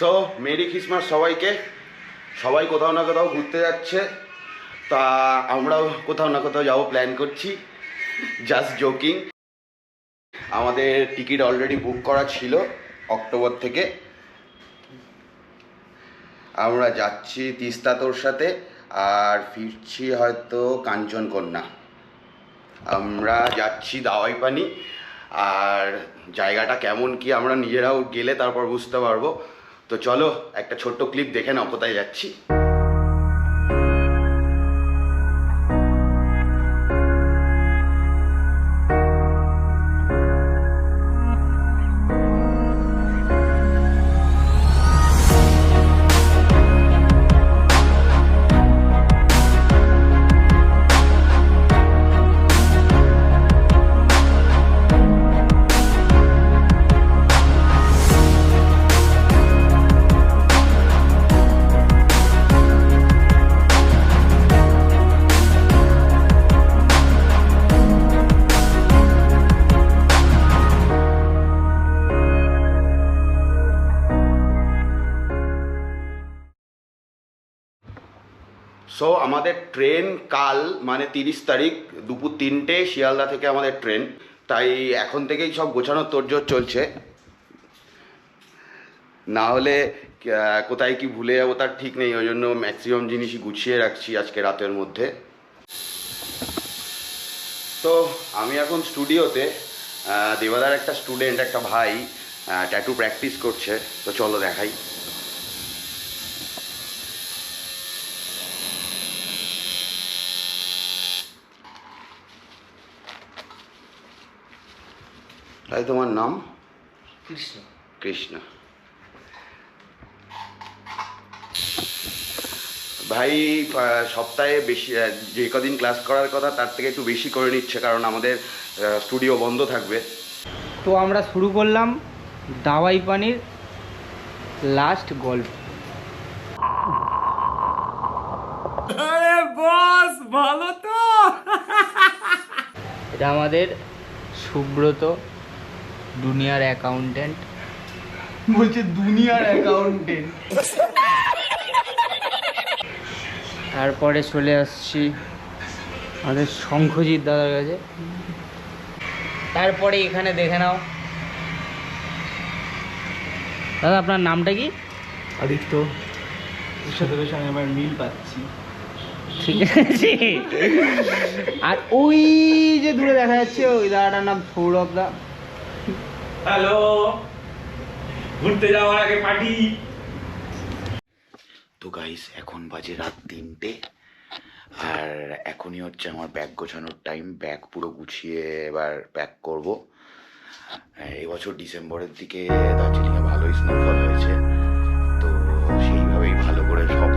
So merry Christmas সবাইকে। সবাই কোথাও না কোথাও ঘুরতে যাচ্ছে। তা আমরাও কোথাও না কোথাও যাব প্ল্যান করছি। জাস্ট জোকিং আমাদের টিকিট অলরেডি বুক করা ছিল অক্টোবর থেকে। আমরা যাচ্ছি তিস্তা তোর সাথে আর ফিরছি হয়তো কাঞ্চনকন্যা আমরা যাচ্ছি দাওয়াই পানি আর জায়গাটা কেমন কি আমরা নিজেরাও গেলে তারপর বুঝতে পারব। তো চলো একটা ছোট্ট ক্লিপ দেখে নাও কোথায় যাচ্ছি। সো আমাদের ট্রেন কাল মানে তিরিশ তারিখ দুপুর তিনটে, শিয়ালদা থেকে আমাদের ট্রেন তাই এখন থেকেই সব গোছানোর তোড়জোড় চলছে। না হলে কোথায় কি ভুলে যাব তার ঠিক নেই, ওই জন্য ম্যাক্সিমাম জিনিসই গুছিয়ে রাখছি আজকে রাতের মধ্যে। তো, আমি এখন স্টুডিওতে দেবাদার একটা স্টুডেন্ট একটা ভাই ট্যাটু প্র্যাকটিস করছে। তো চলো দেখাই। তাই তোমার নাম? কৃষ্ণ। কৃষ্ণ। ভাই সপ্তাহে বেশি যে কদিন ক্লাস করার কথা তার থেকে একটু বেশি করে নিচ্ছে কারণ আমাদের স্টুডিও বন্ধ থাকবে। তো আমরা শুরু করলাম দাওয়াই পানির লাস্ট গল্প। বস ভালো তো। এটা আমাদের সুব্রত দুনিয়ার অ্যাকাউন্টেন্ট বলছে দুনিয়ার অ্যাকাউন্টেন্ট তারপরে চলে আসছি আমাদের শঙ্খজিৎ দাদার কাছে। তারপরে এখানে দেখে নাও। দাদা আপনার নামটা কি? আদিত্য। সাথে আমি আমার মিল পাচ্ছি। ঠিক আছে। আর ওই যে দূরে দেখা যাচ্ছে ওই দাদাটার নাম সৌরভ দা। হ্যালো, ঘুরতে যাওয়ার আগে পার্টি। তো গাইস এখন বাজে রাত তিনটে, আর এখনই হচ্ছে আমার ব্যাগ গোছানোর টাইম ব্যাগ পুরো গুছিয়ে এবার প্যাক করব। এই বছর ডিসেম্বরের দিকে দার্জিলিংয়ে ভালোই স্নোফল হয়েছে, তো সেইভাবেই ভালো করে সব